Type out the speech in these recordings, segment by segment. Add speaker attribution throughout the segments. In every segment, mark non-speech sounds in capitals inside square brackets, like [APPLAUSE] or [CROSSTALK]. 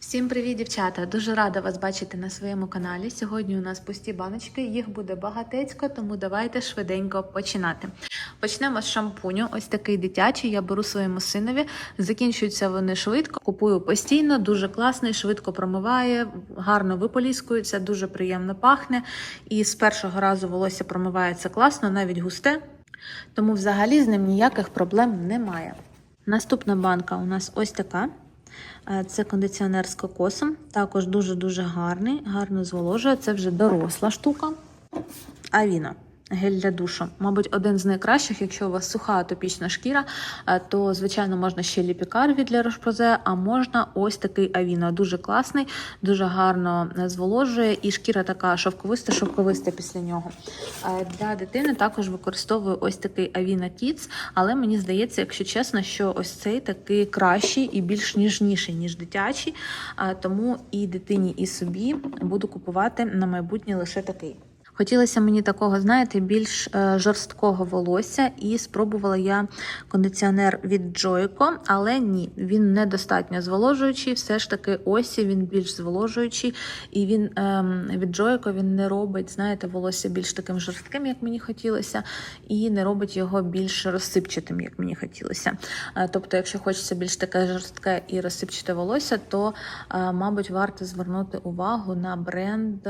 Speaker 1: Всім привіт, дівчата! Дуже рада вас бачити на своєму каналі. Сьогодні у нас пусті баночки, їх буде багатецько, тому давайте швиденько починати. Почнемо з шампуню. Ось такий дитячий. Я беру своєму синові. Закінчуються вони швидко. Купую постійно, дуже класний, швидко промиває, гарно виполіскується, дуже приємно пахне. І з першого разу волосся промивається класно, навіть густе. Тому взагалі з ним ніяких проблем немає. Наступна банка у нас ось така. Е, Це кондиціонер з кокосом. Також дуже-дуже гарний, гарно зволожує. Це вже доросла штука. Авіна. Гель для душу. Мабуть, один з найкращих, якщо у вас суха атопічна шкіра, е, то, звичайно, можна ще ліпікар від для Рошпрозе, а можна ось такий Авіна. Дуже класний, дуже гарно е, зволожує, і шкіра така шовковиста, шовковиста після нього. Е, Для дитини також використовую ось такий Авіна Kids, але мені здається, якщо чесно, що ось цей такий кращий і більш ніжніший, ніж дитячий. Тому і дитині, і собі буду купувати на майбутнє лише такий. Хотілося мені такого, знаєте, більш е, жорсткого волосся, і спробувала я кондиціонер від Joico, але ні, він недостатньо зволожуючий. Все ж таки, осі він більш зволожуючий, і він ем, від Joico він не робить, знаєте, волосся більш таким жорстким, як мені хотілося, і не робить його більш розсипчатим, як мені хотілося. Е, тобто, якщо хочеться більш таке жорстке і розсипчате волосся, то, е, мабуть, варто звернути увагу на бренд.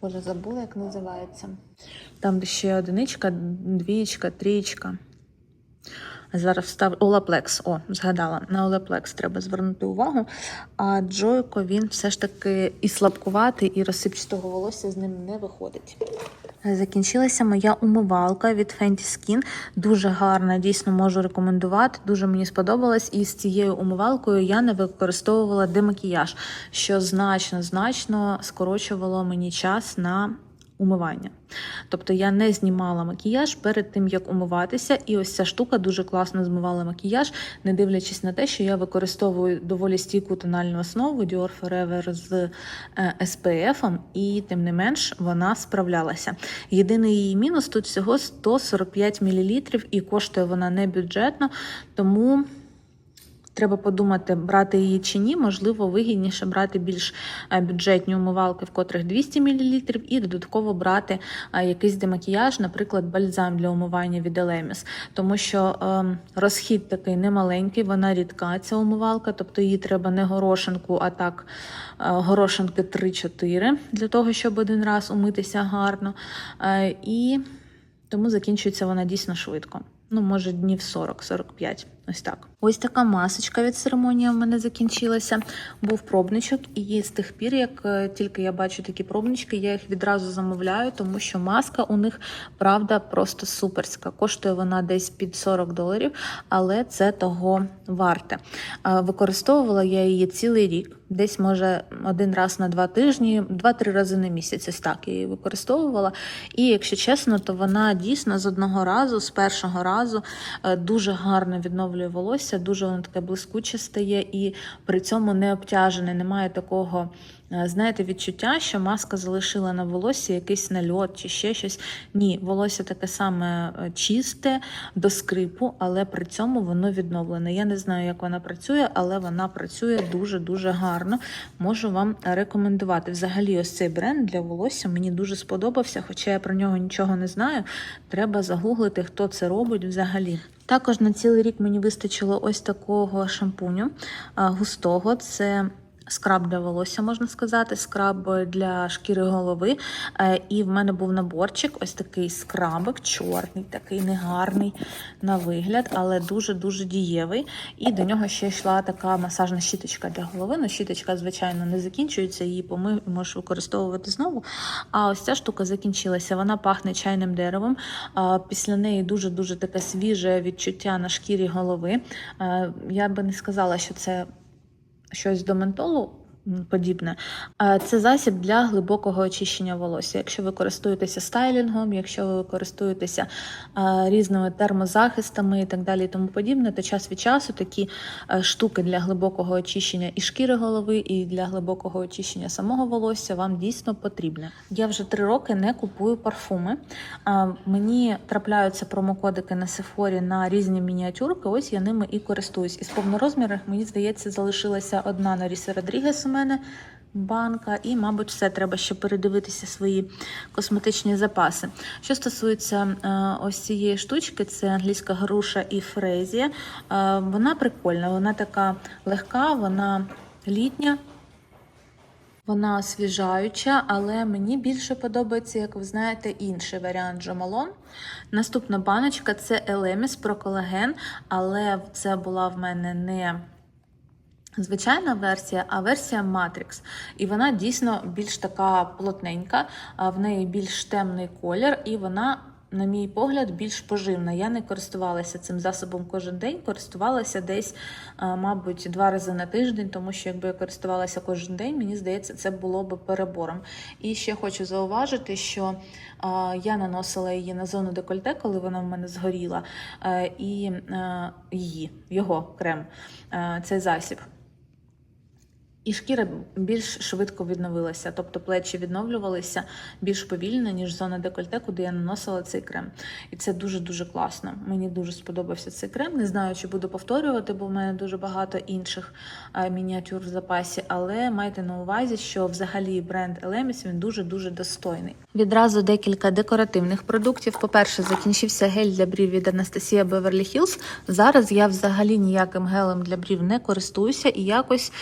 Speaker 1: Боже, забула, як називається. Там ще одиничка, двієчка, трієчка. Зараз вставлю Олаплекс. О, згадала. На Олаплекс треба звернути увагу. А Джойко він все ж таки і слабкуватий, і розсипчатого волосся з ним не виходить. Закінчилася моя умивалка від Fenty Skin. Дуже гарна, дійсно можу рекомендувати. Дуже мені сподобалась. І з цією умивалкою я не використовувала демакіяж, що значно значно скорочувало мені час на умивання. Тобто я не знімала макіяж перед тим, як умиватися, і ось ця штука дуже класно змивала макіяж, не дивлячись на те, що я використовую доволі стійку тональну основу Dior Forever з е, SPF, і тим не менш вона справлялася. Єдиний її мінус тут всього 145 мл, і коштує вона не бюджетно, тому. Треба подумати, брати її чи ні. Можливо, вигідніше брати більш е, бюджетні умивалки, в котрих 200 мл, і додатково брати е, якийсь демакіяж, наприклад, бальзам для умивання від Elemis. Тому що е, розхід такий немаленький, вона рідка, ця умивалка, тобто її треба не горошинку, а так е, горошинки 3-4 для того, щоб один раз умитися гарно. І тому закінчується вона дійсно швидко. Ну, може, днів 40-45. Ось так. Ось така масочка від церемонії в мене закінчилася. Був пробничок, і з тих пір, як е, тільки я бачу такі пробнички, я їх відразу замовляю, тому що маска у них правда просто суперська. Коштує вона десь під 40 доларів, але це того варте. Е, Використовувала я її цілий рік. Десь, може, один раз на два тижні, два-три рази на місяць. Ось так я її використовувала. І якщо чесно, то вона дійсно з одного разу, з першого разу, е, дуже гарно відновлює волосся, дуже воно таке блискуче стає і при цьому не обтяжене. Немає такого, знаєте, відчуття, що маска залишила на волоссі якийсь нальот чи ще щось. Ні, волосся таке саме е, чисте до скрипу, але при цьому воно відновлене. Я не знаю, як вона працює, але вона працює дуже-дуже гарно. Можу вам рекомендувати. Взагалі, ось цей бренд для волосся мені дуже сподобався, хоча я про нього нічого не знаю. Треба загуглити, хто це робить взагалі. Також на цілий рік мені вистачило ось такого шампуню густого. Це скраб для волосся, можна сказати, скраб для шкіри голови. Е, І в мене був наборчик, ось такий скрабик, чорний, такий негарний на вигляд, але дуже-дуже дієвий. І до нього ще йшла така масажна щіточка для голови. Ну, щіточка, звичайно, не закінчується, її помив і можеш використовувати знову. А ось ця штука закінчилася. Вона пахне чайним деревом. Після неї дуже-дуже таке свіже відчуття на шкірі голови. Е, Я би не сказала, що це щось до ментолу. Подібне. Це засіб для глибокого очищення волосся. Якщо ви користуєтеся стайлінгом, якщо ви користуєтеся різними термозахистами і так далі, і тому подібне, то час від часу такі штуки для глибокого очищення і шкіри голови, і для глибокого очищення самого волосся вам дійсно потрібне. Я вже три роки не купую парфуми. Мені трапляються промокодики на Сефорі на різні мініатюрки. Ось я ними і користуюсь. Із повнорозмірних, мені здається, залишилася одна на Рісі мене. Банка, і, мабуть, все треба ще передивитися свої косметичні запаси. Що стосується е, ось цієї штучки, це англійська груша і фрезія. Е, вона прикольна, вона така легка, вона літня. Вона освіжаюча, але мені більше подобається, як ви знаєте, інший варіант Джомалон. Наступна баночка це Елеміс про колаген, але це була в мене не звичайна версія, а версія Matrix. І вона дійсно більш така плотненька, в неї більш темний колір, і вона. На мій погляд, більш поживна. Я не користувалася цим засобом кожен день, користувалася десь, мабуть, два рази на тиждень, тому що якби я користувалася кожен день, мені здається, це було би перебором. І ще хочу зауважити, що я наносила її на зону декольте, коли вона в мене згоріла, е, і е, її, його крем, е, цей засіб. І шкіра більш швидко відновилася, тобто плечі відновлювалися більш повільно, ніж зона декольте, куди я наносила цей крем. І це дуже-дуже класно. Мені дуже сподобався цей крем. Не знаю, чи буду повторювати, бо в мене дуже багато інших мініатюр в запасі, але майте на увазі, що взагалі бренд Elemis він дуже-дуже достойний. Відразу декілька декоративних продуктів. По-перше, закінчився гель для брів від Анастасія Beverly Hills. Зараз я взагалі ніяким гелем для брів не користуюся і якось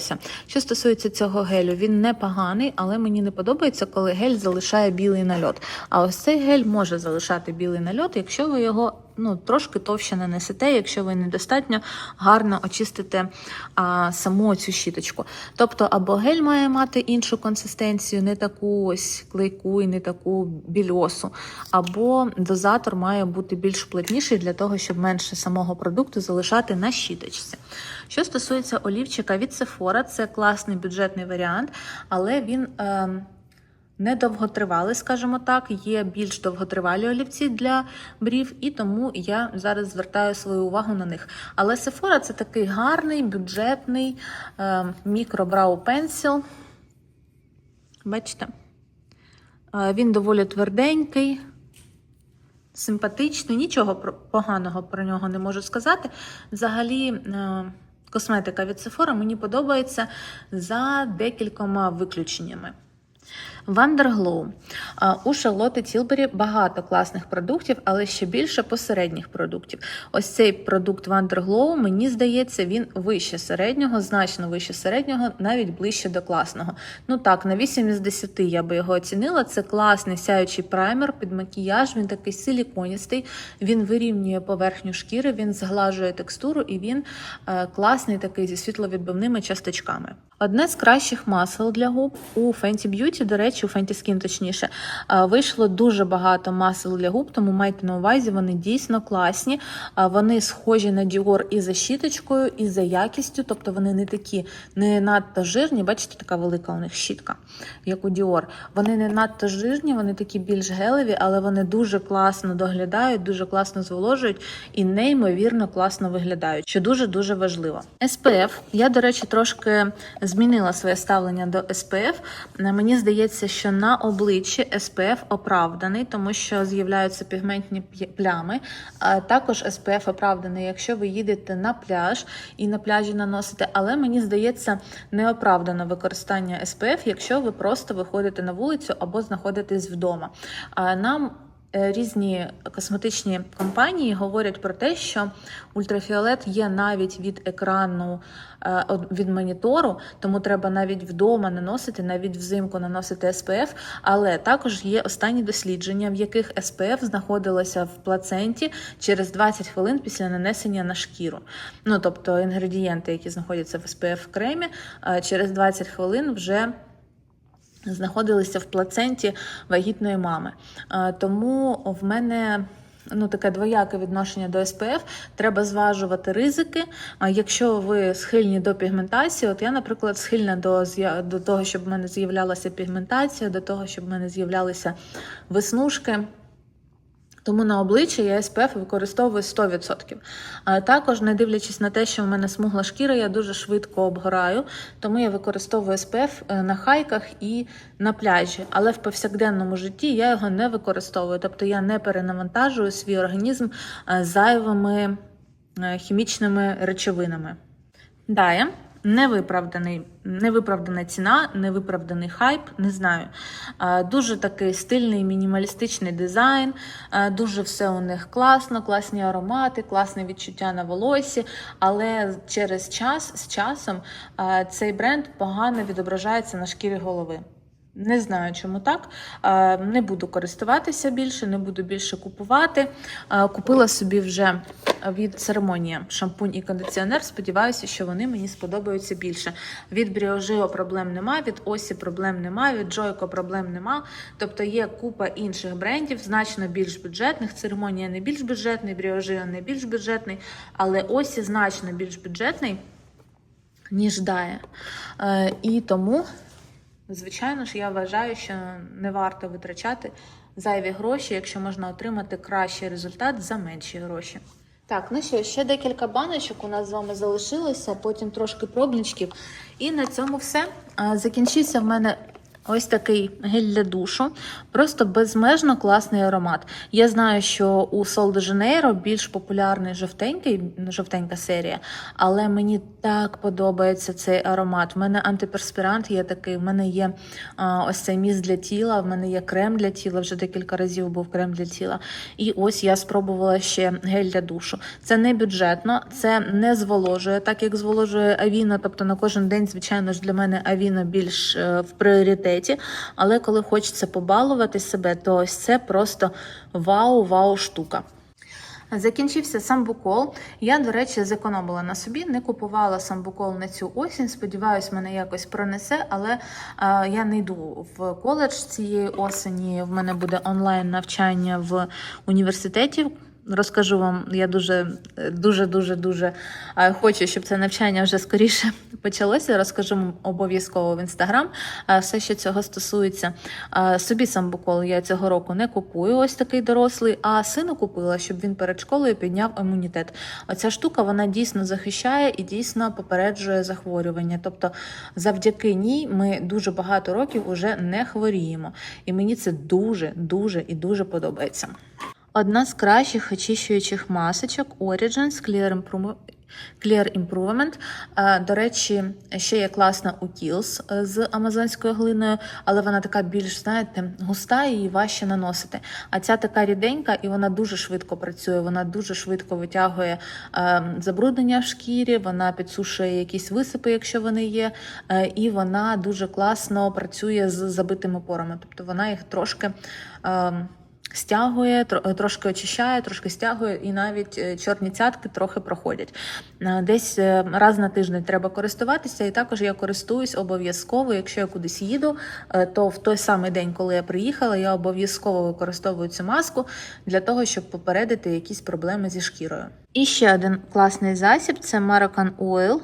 Speaker 1: справляюся. Що стосується цього гелю, він непоганий, але мені не подобається, коли гель залишає білий нальот. А ось цей гель може залишати білий нальот, якщо ви його ну, трошки товще нанесете, якщо ви недостатньо гарно очистите а, саму цю щіточку. Тобто, або гель має мати іншу консистенцію, не таку ось клейку і не таку більосу, або дозатор має бути більш плотніший для того, щоб менше самого продукту залишати на щіточці. Що стосується олівчика від Sephora, це класний бюджетний варіант, але він. Е, Недовготривалий, скажімо так, є більш довготривалі олівці для брів, і тому я зараз звертаю свою увагу на них. Але Sephora це такий гарний, бюджетний е, мікробрау пенсіл. Бачите? Е, він доволі тверденький, симпатичний, нічого поганого про нього не можу сказати. Взагалі. Е, Косметика від Sephora мені подобається за декількома виключеннями. А, У Шарлотти Тілбері багато класних продуктів, але ще більше посередніх продуктів. Ось цей продукт Wonderglow, мені здається, він вище середнього, значно вище середнього, навіть ближче до класного. Ну так, на 8 із 10 я би його оцінила. Це класний сяючий праймер під макіяж, він такий силіконістий, він вирівнює поверхню шкіри, він зглажує текстуру і він е, класний такий зі світловідбивними часточками. Одне з кращих масел для губ у Fenty Beauty, до речі, у Fenty Skin точніше, вийшло дуже багато масел для губ, тому майте на увазі, вони дійсно класні. Вони схожі на Dior і за щіточкою, і за якістю, тобто вони не такі не надто жирні. Бачите, така велика у них щітка, як у Dior. Вони не надто жирні, вони такі більш гелеві, але вони дуже класно доглядають, дуже класно зволожують і неймовірно класно виглядають, що дуже-дуже важливо. SPF. Я, до речі, трошки змінила своє ставлення до SPF. Е, Мені здається, що на обличчі SPF оправданий, тому що з'являються пігментні плями. А також SPF оправданий, якщо ви їдете на пляж і на пляжі наносите. Але мені здається, неоправдано використання SPF, якщо ви просто виходите на вулицю або знаходитесь вдома. Нам Різні косметичні компанії говорять про те, що ультрафіолет є навіть від екрану е, від монітору, тому треба навіть вдома наносити, навіть взимку наносити SPF. Але також є останні дослідження, в яких SPF знаходилося в плаценті через 20 хвилин після нанесення на шкіру. Ну тобто інгредієнти, які знаходяться в SPF кремі, е, через 20 хвилин вже знаходилися в плаценті вагітної мами. Е, Тому в мене ну, таке двояке відношення до СПФ. Треба зважувати ризики. А якщо ви схильні до пігментації, от я, наприклад, схильна до, до того, щоб в мене з'являлася пігментація, до того, щоб в мене з'являлися веснушки. Тому на обличчя я SPF використовую 100%. А також, не дивлячись на те, що в мене смугла шкіра, я дуже швидко обгораю, тому я використовую SPF е, на хайках і на пляжі. Але в повсякденному житті я його не використовую. Тобто я не перенавантажую свій організм е, зайвими е, хімічними речовинами. Далі. Невиправданий, невиправдана ціна, невиправданий хайп, не знаю. Дуже такий стильний мінімалістичний дизайн, дуже все у них класно, класні аромати, класне відчуття на волосі. Але через час з часом цей бренд погано відображається на шкірі голови. Не знаю, чому так. Е, Не буду користуватися більше, не буду більше купувати. Е, Купила собі вже від церемонії шампунь і кондиціонер. Сподіваюся, що вони мені сподобаються більше. Від Бріожио проблем нема, від Осі проблем нема, від Джойко проблем нема. Тобто є купа інших брендів, значно більш бюджетних. Церемонія не більш бюджетний, Бріожио не більш бюджетний, але Осі значно більш бюджетний, ніж Дає. Е, І тому. Звичайно ж, я вважаю, що не варто витрачати зайві гроші, якщо можна отримати кращий результат за менші гроші. Так, ну що, ще декілька баночок у нас з вами залишилося, потім трошки пробничків. І на цьому все. Закінчився в мене ось такий гель для душу. Просто безмежно класний аромат. Я знаю, що у Sol de Janeiro більш популярний жовтенький, жовтенька серія, але мені так подобається цей аромат. В мене антиперспірант є такий, в мене є а, ось цей міст для тіла, в мене є крем для тіла, вже декілька разів був крем для тіла. І ось я спробувала ще гель для душу. Це не бюджетно, це не зволожує, так як зволожує Авіна. Тобто на кожен день, звичайно ж, для мене Авіна більш е, в пріоритеті. Але коли хочеться побалувати себе, то ось це просто вау-вау штука. Закінчився самбукол. Я, до речі, зекономила на собі, не купувала самбукол на цю осінь. Сподіваюсь, мене якось пронесе, але е, я не йду в коледж цієї осені. В мене буде онлайн навчання в університеті. Розкажу вам, я дуже, дуже, дуже, дуже хочу, щоб це навчання вже скоріше [LAUGHS] почалося. Розкажу вам обов'язково в інстаграм. Все, що цього стосується. Собі самбукол я цього року не купую, ось такий дорослий, а сину купила, щоб він перед школою підняв імунітет. Оця штука вона дійсно захищає і дійсно попереджує захворювання. Тобто, завдяки ній ми дуже багато років уже не хворіємо. І мені це дуже, дуже і дуже подобається. Одна з кращих очищуючих масочок Origins Clear Improve- Clear Improvement. До речі, ще є класна у Kiehl's е, з амазонською глиною, але вона така більш, знаєте, густа і її важче наносити. А ця така ріденька, і вона дуже швидко працює, вона дуже швидко витягує е, забруднення в шкірі, вона підсушує якісь висипи, якщо вони є, е, і вона дуже класно працює з забитими порами. Тобто вона їх трошки. Е, Стягує, трошки очищає, трошки стягує, і навіть е, чорні цятки трохи проходять. Е, Десь е, раз на тиждень треба користуватися, і також я користуюсь обов'язково. Якщо я кудись їду, е, то в той самий день, коли я приїхала, я обов'язково використовую цю маску для того, щоб попередити якісь проблеми зі шкірою. І ще один класний засіб це Maracan Oil.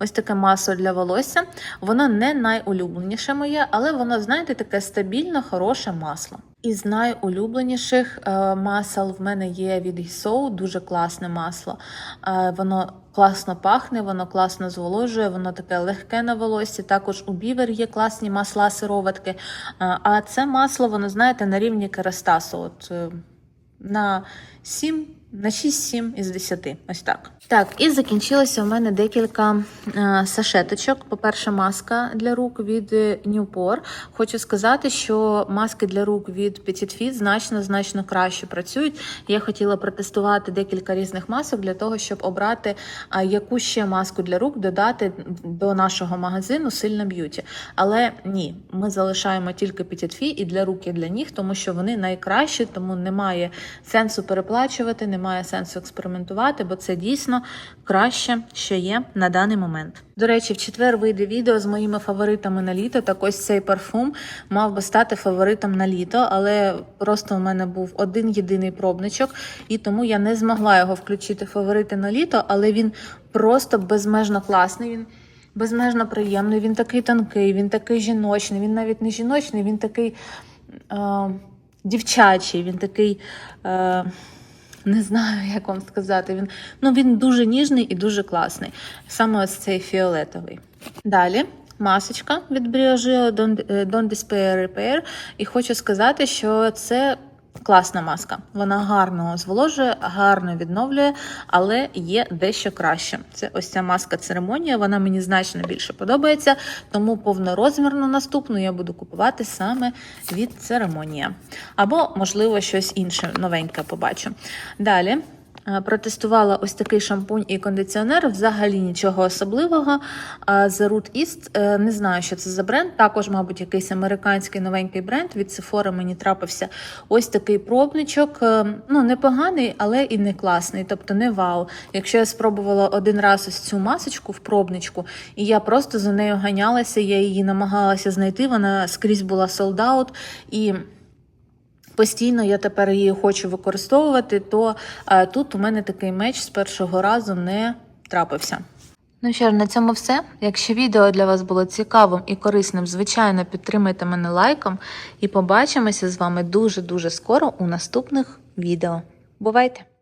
Speaker 1: Ось таке масло для волосся. Воно не найулюбленіше моє, але воно, знаєте, таке стабільно хороше масло. Із найулюбленіших е, масел в мене є від Гісоу, дуже класне масло. Е, воно класно пахне, воно класно зволожує, воно таке легке на волосі. Також у бівер є класні масла, сироватки. Е, а це масло, воно, знаєте, на рівні керастасу. От, на 7, на 6-7 із 10. Ось так. Так, і закінчилося у мене декілька е, сашеточок. По-перше, маска для рук від е, Newport. Хочу сказати, що маски для рук від Petit Fit значно значно краще працюють. Я хотіла протестувати декілька різних масок для того, щоб обрати, а, яку ще маску для рук додати до нашого магазину Сильна б'юті. Але ні, ми залишаємо тільки Petit Fit і для рук, і для ніг, тому що вони найкращі, тому немає сенсу переплачувати, немає сенсу експериментувати, бо це дійсно дійсно краще, що є на даний момент. До речі, в четвер вийде відео з моїми фаворитами на літо. Так ось цей парфум мав би стати фаворитом на літо, але просто у мене був один єдиний пробничок, і тому я не змогла його включити в фаворити на літо, але він просто безмежно класний. Він безмежно приємний, він такий тонкий, він такий жіночний, він навіть не жіночний, він такий е, дівчачий, він такий. Е, не знаю, як вам сказати. Він, ну, він дуже ніжний і дуже класний. Саме ось цей фіолетовий. Далі масочка від Briogeo Don't, е, Despair Repair. І хочу сказати, що це класна маска. Вона гарно зволожує, гарно відновлює, але є дещо краще. Це ось ця маска церемонія. Вона мені значно більше подобається, тому повнорозмірну наступну я буду купувати саме від церемонія. Або, можливо, щось інше новеньке побачу. Далі. Е, Протестувала ось такий шампунь і кондиціонер. Взагалі нічого особливого. The Root East, е, не знаю, що це за бренд. Також, мабуть, якийсь американський новенький бренд. Від Sephora мені трапився ось такий пробничок. Е, Ну, непоганий, але і не класний. Тобто не вау. Якщо я спробувала один раз ось цю масочку в пробничку, і я просто за нею ганялася, я її намагалася знайти. Вона скрізь була sold і постійно я тепер її хочу використовувати, то е, тут у мене такий меч з першого разу не трапився. Ну що ж, на цьому все. Якщо відео для вас було цікавим і корисним, звичайно, підтримайте мене лайком і побачимося з вами дуже-дуже скоро у наступних відео. Бувайте!